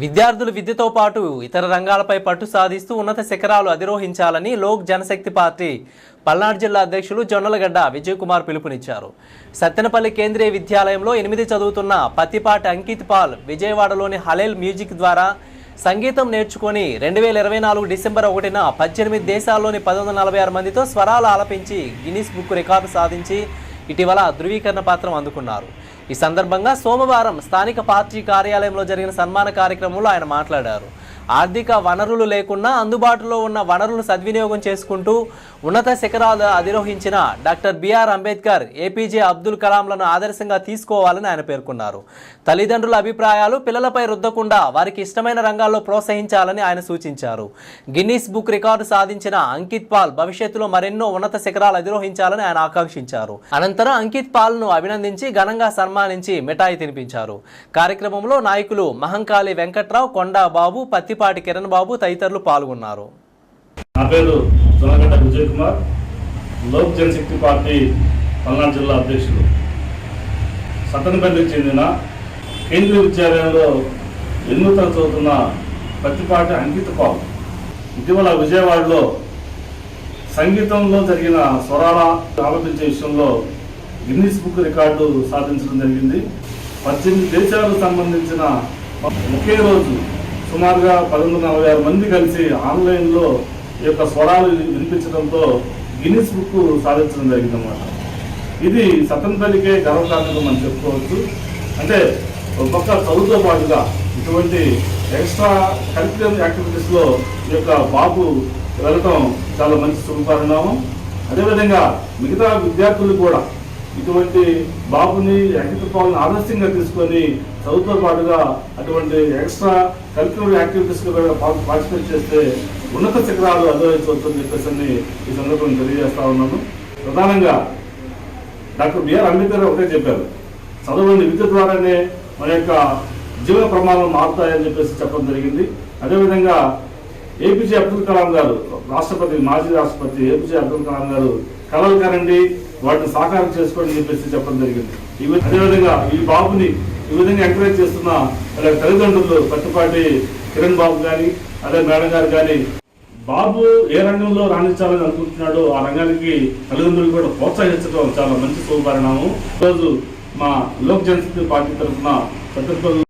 విద్యార్థులు విద్యతో పాటు ఇతర రంగాలపై పట్టు సాధిస్తూ ఉన్నత శిఖరాలు అధిరోహించాలని లోక్ జనశక్తి పార్టీ పల్నాడు జిల్లా అధ్యక్షులు జొన్నలగడ్డ విజయ్ కుమార్ పిలుపునిచ్చారు. సత్తెనపల్లి కేంద్రీయ విద్యాలయంలో ఎనిమిది చదువుతున్న పత్తిపాటి అంకిత్ పాల్ విజయవాడలోని హలేల్ మ్యూజిక్ ద్వారా సంగీతం నేర్చుకొని రెండు వేల ఇరవై నాలుగు డిసెంబర్ ఒకటిన పద్దెనిమిది దేశాల్లోని పది వందల నలభై ఆరు మందితో స్వరాలు ఆలపించి గిన్నిస్ బుక్ రికార్డు సాధించి ఇటీవల ధృవీకరణ పత్రం అందుకున్నారు. ఈ సందర్భంగా సోమవారం స్థానిక పార్టీ కార్యాలయంలో జరిగిన సన్మాన కార్యక్రమంలో ఆయన మాట్లాడారు. ఆర్థిక వనరులు లేకున్నా అందుబాటులో ఉన్న వనరులను సద్వినియోగం చేసుకుంటూ ఉన్నత శిఖరాలు అధిరోహించిన doctor B R Ambedkar A P J Abdul కలాంలను ఆదర్శంగా తీసుకోవాలని ఆయన పేర్కొన్నారు. తల్లిదండ్రుల అభిప్రాయాలు పిల్లలపై రుద్దకుండా వారికి ఇష్టమైన రంగాల్లో ప్రోత్సహించాలని ఆయన సూచించారు. గిన్నీస్ బుక్ రికార్డు సాధించిన అంకిత్ పాల్ భవిష్యత్తులో మరెన్నో ఉన్నత శిఖరాలు అధిరోహించాలని ఆయన ఆకాంక్షించారు. అనంతరం అంకిత్ పాల్ను అభినందించి ఘనంగా సన్మానించి మిఠాయి తినిపించారు. కార్యక్రమంలో నాయకులు మహంకాళి వెంకట్రావు కొండా బాబు పత్తిపాటి కిరణ్ బాబు తదితరులు పాల్గొన్నారు. నా పేరు జొన్నగడ్డ విజయ్ కుమార్. లోక్ జనశక్తి పార్టీ పల్నాడు జిల్లా అధ్యక్షుడు. సత్తనపల్లికి చెందిన కేంద్రీయ విద్యాలయంలో ఎనిమిది తరగతి చదువుతున్న పత్తిపాటి అంకిత పాల్. ఇటీవల విజయవాడలో సంగీతంలో జరిగిన స్వరాల ఆలపించే విషయంలో గిన్నీస్ బుక్ రికార్డు సాధించడం జరిగింది. పద్దెనిమిది దేశాలకు సంబంధించిన ఒకే రోజు సుమారుగా పదకొండు నలభై ఆరు మంది కలిసి ఆన్లైన్లో ఈ యొక్క స్వరాలు వినిపించడంతో గిన్నిస్ బుక్ సాధించడం జరిగిందన్నమాట. ఇది సతన్పల్లికే గర్వకారణం అని చెప్పుకోవచ్చు. అంటే ఒక పక్క చదువుతో పాటుగా ఇటువంటి ఎక్స్ట్రా కరిక్యులర్ యాక్టివిటీస్లో ఈ యొక్క బాబు వెళ్ళటం చాలా మంచి శుభపరిణామం అదేవిధంగా మిగతా విద్యార్థులు కూడా ఇటువంటి బాబుని అంకిత పాలను ఆదర్శంగా తీసుకొని చదువుతో పాటుగా అటువంటి ఎక్స్ట్రా కరిక్యులర్ యాక్టివిటీస్ కూడా పార్టిసిపేట్ చేస్తే ఉన్నత శిఖరాలు అధిరోహించవచ్చు అని చెప్పేసి అని ఈ సందర్భంగా తెలియజేస్తా ఉన్నాను. ప్రధానంగా డాక్టర్ బిఆర్ అంబేద్కర్ ఒకటే చెప్పారు. చదవండి విద్య ద్వారానే మన యొక్క జీవన ప్రమాణం మారుతాయని చెప్పేసి చెప్పడం జరిగింది. అదేవిధంగా ఏపీజే అబ్దుల్ కలాం గారు రాష్ట్రపతి మాజీ రాష్ట్రపతి ఏపీజే అబ్దుల్ కలాం గారు కలలు కనండి. వాటిని సాకారం చేసుకోండి చెప్పేసి చెప్పడం జరిగింది. ఈ విధంగా అదేవిధంగా ఈ బాబుని ఈ విధంగా ఎంకరేజ్ చేస్తున్న వాళ్ళ తల్లిదండ్రులు పట్టుపాటి కిరణ్ బాబు కానీ అదే మేడం గారు కానీ బాబు ఏ రంగంలో రాణించాలని అనుకుంటున్నాడో ఆ రంగానికి తల్లిదండ్రులు కూడా ప్రోత్సహించడం చాలా మంచి శుభపరిణామం. ఈరోజు మా లోక్ జనశక్తి పార్టీ తరఫున సత్యపల్లి